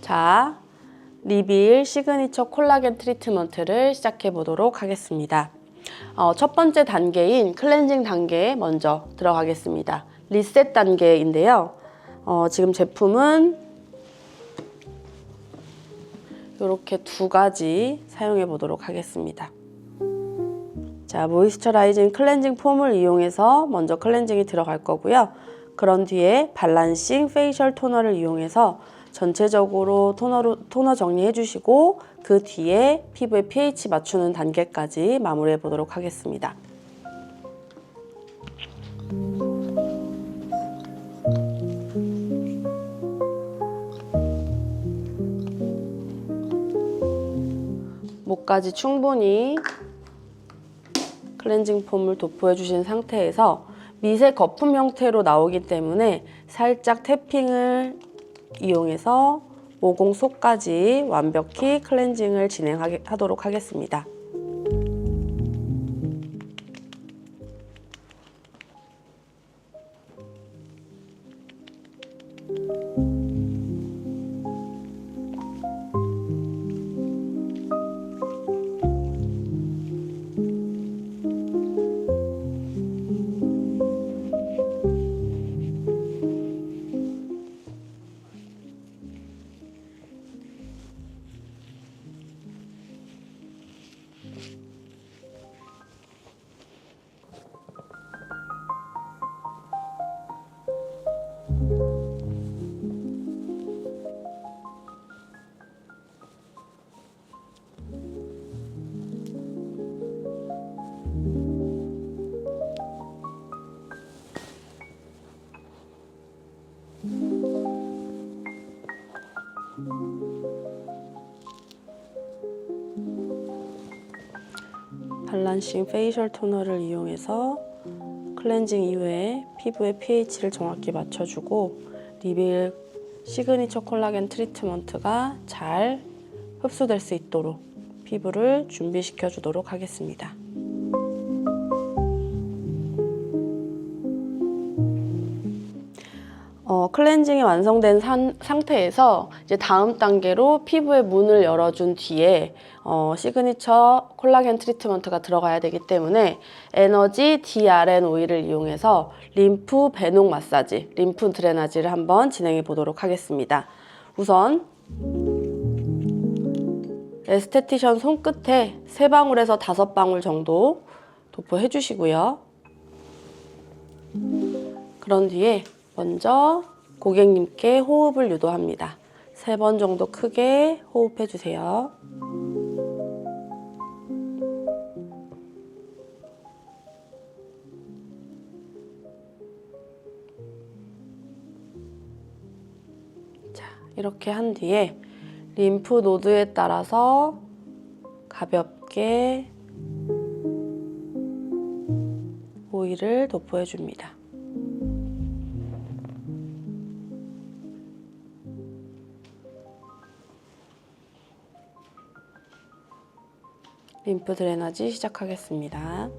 자, 리빌 시그니처 콜라겐 트리트먼트를 시작해 보도록 하겠습니다. 어, 첫 번째 단계인 클렌징 단계에 먼저 들어가겠습니다. 리셋 단계인데요. 어, 지금 제품은 이렇게 두 가지 사용해 보도록 하겠습니다. 자, 모이스처라이징 클렌징 폼을 이용해서 먼저 클렌징이 들어갈 거고요. 그런 뒤에 발란싱 페이셜 토너를 이용해서 전체적으로 토너로, 토너 정리해 주시고 그 뒤에 피부의 pH 맞추는 단계까지 마무리해 보도록 하겠습니다. 목까지 충분히 클렌징 폼을 도포해 주신 상태에서 미세 거품 형태로 나오기 때문에 살짝 태핑을 이용해서 모공 속까지 완벽히 클렌징을 진행하도록 하겠습니다. 발란싱 페이셜 토너를 이용해서 클렌징 이후에 피부의 pH를 정확히 맞춰주고 리빌 시그니처 콜라겐 트리트먼트가 잘 흡수될 수 있도록 피부를 준비시켜 주도록 하겠습니다. 어, 클렌징이 완성된 산- 상태에서 이제 다음 단계로 피부의 문을 열어준 뒤에 어, 시그니처 콜라겐 트리트먼트가 들어가야 되기 때문에 에너지 DRN 오일을 이용해서 림프 배농 마사지, 림프 드레나지를 한번 진행해 보도록 하겠습니다. 우선 에스테티션 손끝에 세 방울에서 다섯 방울 정도 도포해 주시고요. 그런 뒤에 먼저 고객님께 호흡을 유도합니다. 세 번 정도 크게 호흡해 주세요. 자, 이렇게 한 뒤에 림프 노드에 따라서 가볍게 오일을 도포해 줍니다. 림프 드레나지 시작하겠습니다.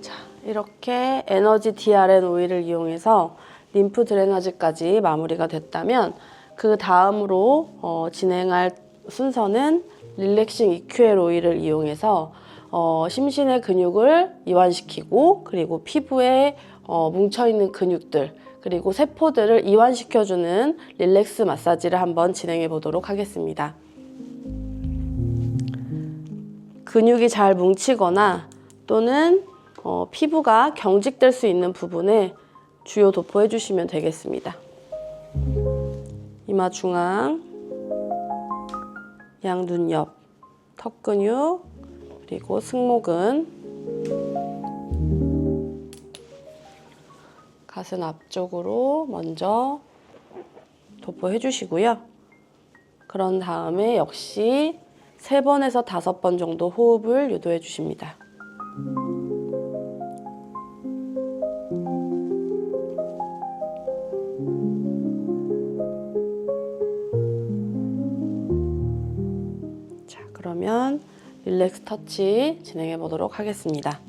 자, 이렇게 에너지 DRN 오일을 이용해서 림프 드레나지까지 마무리가 됐다면 그 다음으로 어, 진행할 순서는 릴렉싱 EQL 오일을 이용해서 어, 심신의 근육을 이완시키고 그리고 피부에 어, 뭉쳐있는 근육들 그리고 세포들을 이완시켜주는 릴렉스 마사지를 한번 진행해 보도록 하겠습니다. 근육이 잘 뭉치거나 또는 어, 피부가 경직될 수 있는 부분에 주요 도포해 주시면 되겠습니다. 이마 중앙, 양눈 옆, 턱 근육, 그리고 승모근, 가슴 앞쪽으로 먼저 도포해 주시고요. 그런 다음에 역시 세 번에서 다섯 번 정도 호흡을 유도해 주십니다. 자, 그러면 릴렉스 터치 진행해 보도록 하겠습니다.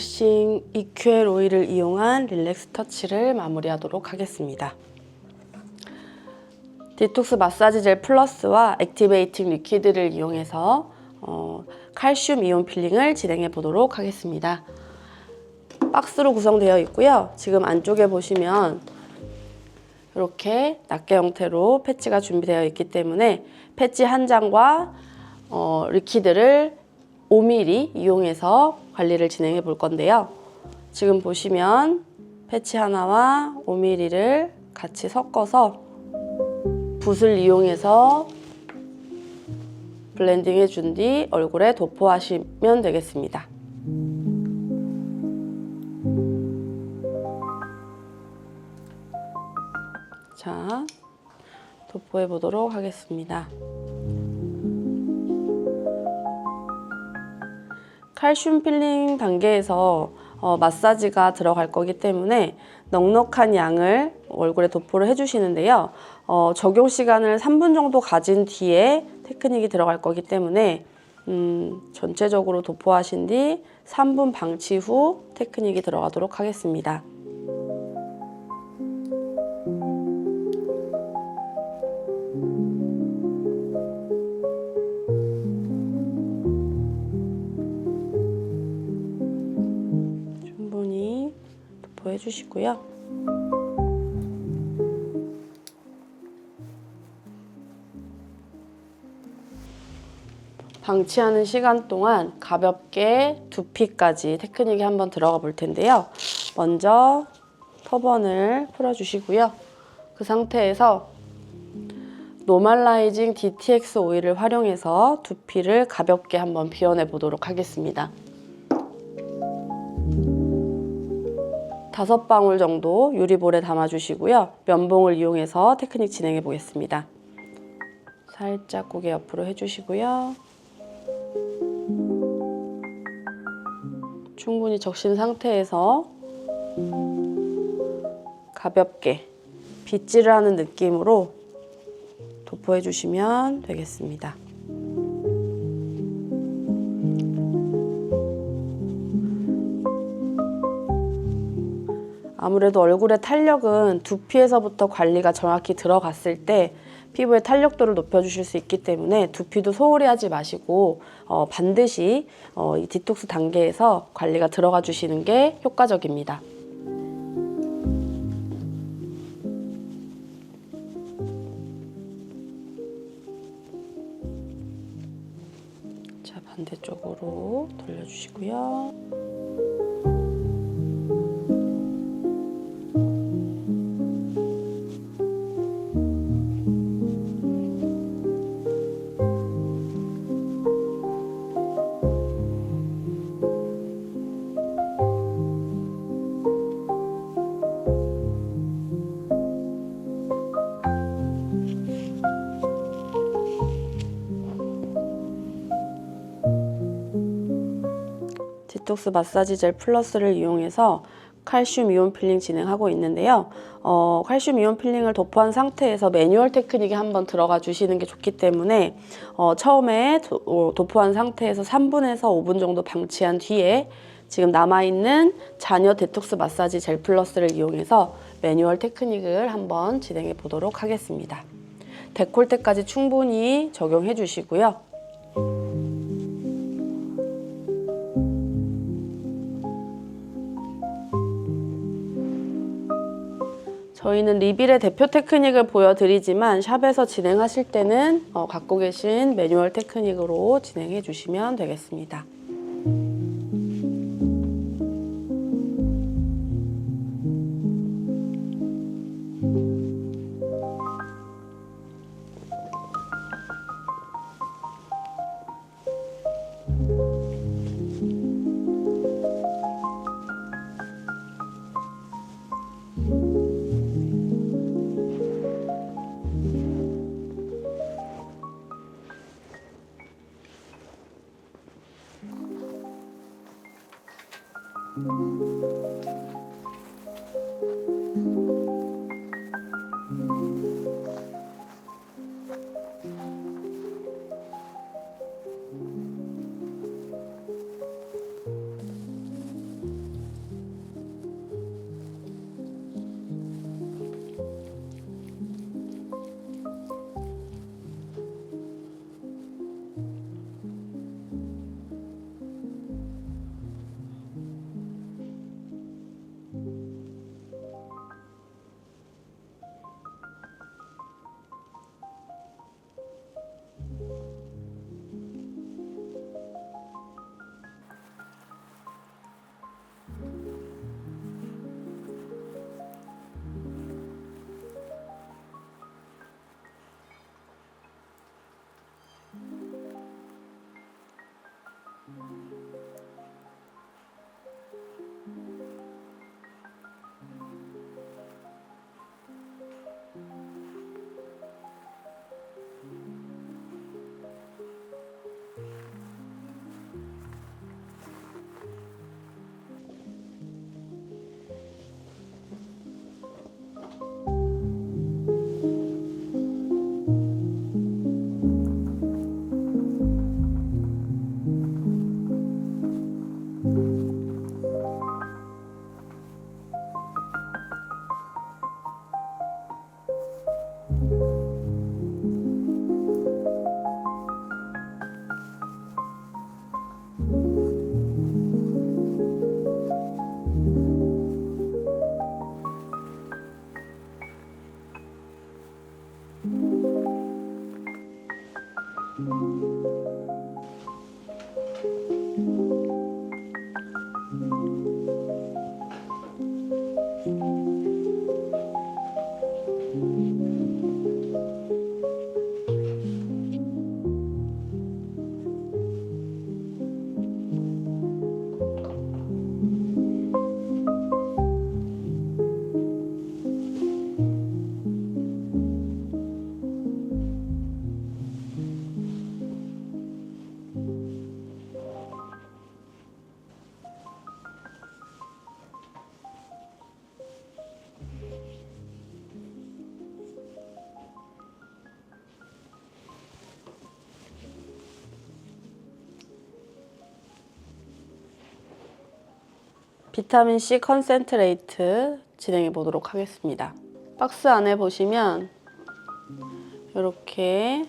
릴렉싱 EQL 오일을 이용한 릴렉스 터치를 마무리하도록 하겠습니다. 디톡스 마사지 젤 플러스와 액티베이팅 리퀴드를 이용해서 어, 칼슘 이온 필링을 진행해 보도록 하겠습니다. 박스로 구성되어 있고요. 지금 안쪽에 보시면 이렇게 낱개 형태로 패치가 준비되어 있기 때문에 패치 한 장과 어, 리퀴드를 5mm 이용해서 관리를 진행해 볼 건데요. 지금 보시면 패치 하나와 5mm를 같이 섞어서 붓을 이용해서 블렌딩 해준 뒤 얼굴에 도포하시면 되겠습니다. 자, 도포해 보도록 하겠습니다. 칼슘 필링 단계에서 어, 마사지가 들어갈 거기 때문에 넉넉한 양을 얼굴에 도포를 해주시는데요. 어, 적용 시간을 3분 정도 가진 뒤에 테크닉이 들어갈 거기 때문에 음, 전체적으로 도포하신 뒤 3분 방치 후 테크닉이 들어가도록 하겠습니다. 주시고요. 방치하는 시간 동안 가볍게 두피까지 테크닉이 한번 들어가 볼 텐데요. 먼저 터번을 풀어주시고요. 그 상태에서 노멀라이징 DTX 오일을 활용해서 두피를 가볍게 한번 비워내 보도록 하겠습니다. 다섯 방울 정도 유리볼에 담아주시고요. 면봉을 이용해서 테크닉 진행해 보겠습니다. 살짝 고개 옆으로 해주시고요. 충분히 적신 상태에서 가볍게 빗질을 하는 느낌으로 도포해 주시면 되겠습니다. 아무래도 얼굴의 탄력은 두피에서부터 관리가 정확히 들어갔을 때 피부의 탄력도를 높여주실 수 있기 때문에 두피도 소홀히 하지 마시고 어, 반드시 어, 이 디톡스 단계에서 관리가 들어가 주시는 게 효과적입니다. 자, 반대쪽으로 돌려주시고요. 디톡스 마사지 젤 플러스를 이용해서 칼슘 이온 필링 진행하고 있는데요. 어, 칼슘 이온 필링을 도포한 상태에서 매뉴얼 테크닉에 한번 들어가 주시는 게 좋기 때문에 어, 처음에 도, 어, 도포한 상태에서 3분에서 5분 정도 방치한 뒤에 지금 남아있는 잔여 데톡스 마사지 젤 플러스를 이용해서 매뉴얼 테크닉을 한번 진행해 보도록 하겠습니다. 데콜테까지 충분히 적용해 주시고요. 저희는 리빌의 대표 테크닉을 보여드리지만 샵에서 진행하실 때는 어, 갖고 계신 매뉴얼 테크닉으로 진행해 주시면 되겠습니다. うん。 비타민 C 컨센트레이트 진행해 보도록 하겠습니다. 박스 안에 보시면 이렇게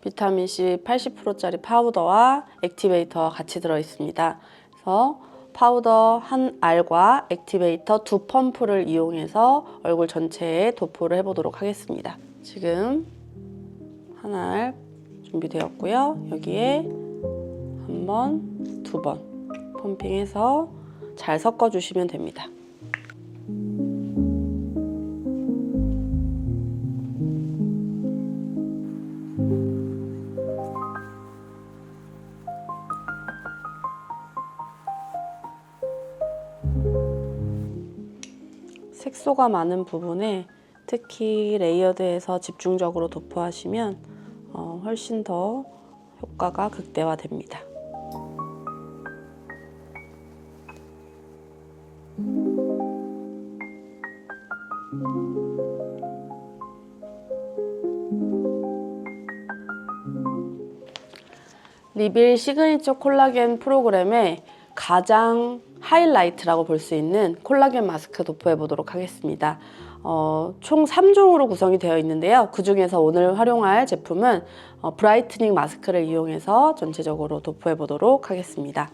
비타민 C 80%짜리 파우더와 액티베이터가 같이 들어 있습니다. 그래서 파우더 한 알과 액티베이터 두 펌프를 이용해서 얼굴 전체에 도포를 해보도록 하겠습니다. 지금 한 알 준비되었고요. 여기에 한 번, 두 번 펌핑해서 잘 섞어주시면 됩니다. 색소가 많은 부분에 특히 레이어드해서 집중적으로 도포하시면 어, 훨씬 더 효과가 극대화됩니다. 리빌 시그니처 콜라겐 프로그램의 가장 하이라이트라고 볼 수 있는 콜라겐 마스크 도포해 보도록 하겠습니다. 어, 총 3종으로 구성이 되어 있는데요. 그 중에서 오늘 활용할 제품은 어, 브라이트닝 마스크를 이용해서 전체적으로 도포해 보도록 하겠습니다.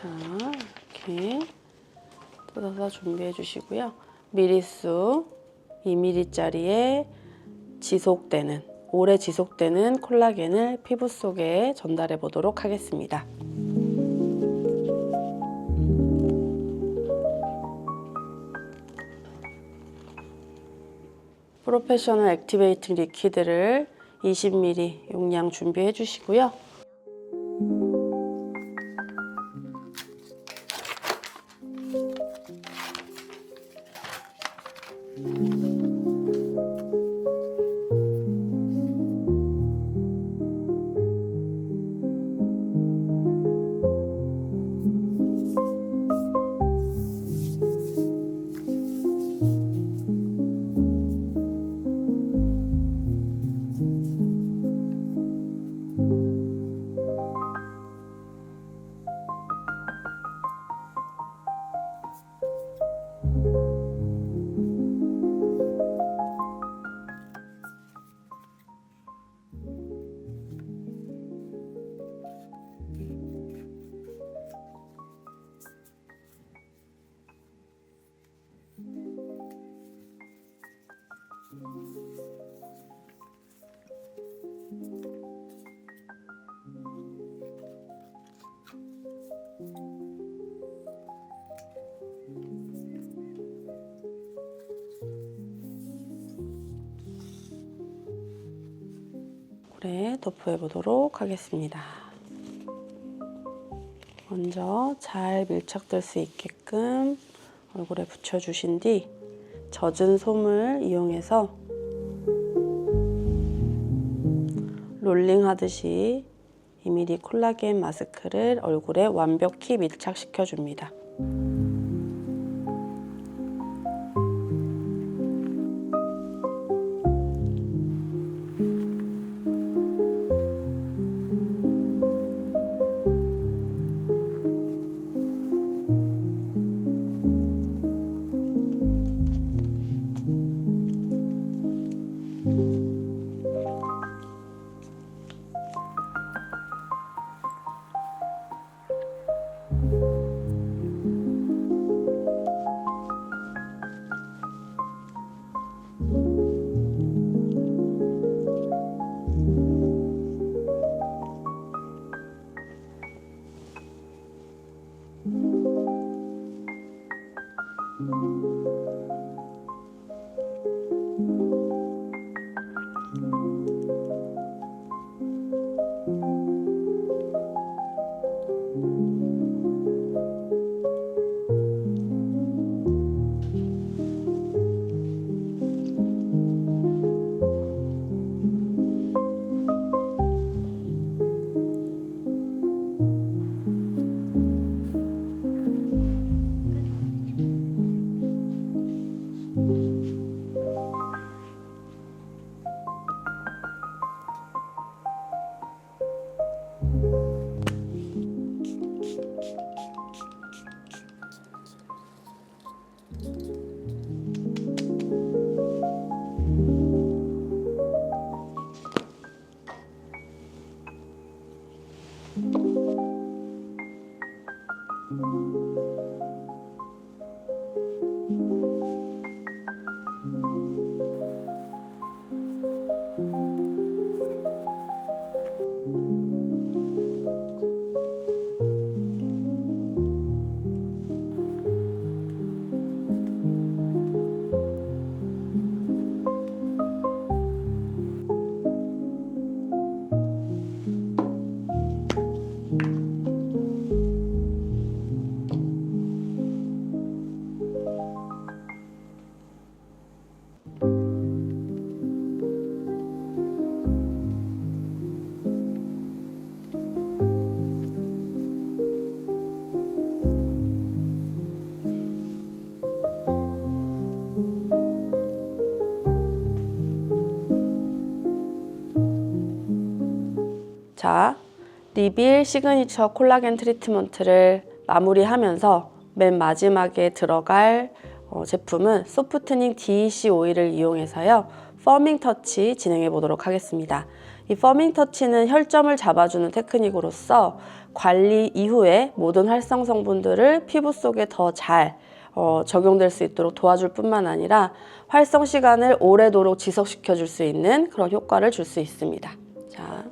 자, 이렇게 뜯어서 준비해 주시고요. 미리수 2mm짜리에 지속되는 오래 지속되는 콜라겐을 피부 속에 전달해 보도록 하겠습니다. 프로페셔널 액티베이팅 리퀴드를 20ml 용량 준비해 주시고요. 꿀에 도포해 보도록 하겠습니다. 먼저 잘 밀착될 수 있게끔 얼굴에 붙여주신 뒤 젖은 솜을 이용해서 롤링 하듯이 2mm 콜라겐 마스크를 얼굴에 완벽히 밀착시켜 줍니다. Thank you. 자, 리빌 시그니처 콜라겐 트리트먼트를 마무리하면서 맨 마지막에 들어갈 어, 제품은 소프트닝 DEC 오일을 이용해서요. 퍼밍 터치 진행해 보도록 하겠습니다. 이 퍼밍 터치는 혈점을 잡아주는 테크닉으로서 관리 이후에 모든 활성 성분들을 피부 속에 더잘 어, 적용될 수 있도록 도와줄 뿐만 아니라 활성 시간을 오래도록 지속시켜 줄 수 있는 그런 효과를 줄 수 있습니다. 자,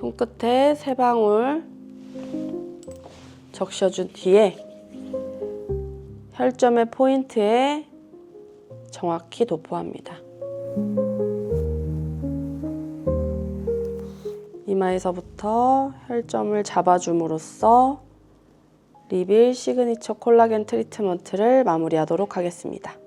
손끝에 세 방울 적셔준 뒤에 혈점의 포인트에 정확히 도포합니다. 이마에서부터 혈점을 잡아줌으로써 리빌 시그니처 콜라겐 트리트먼트를 마무리하도록 하겠습니다.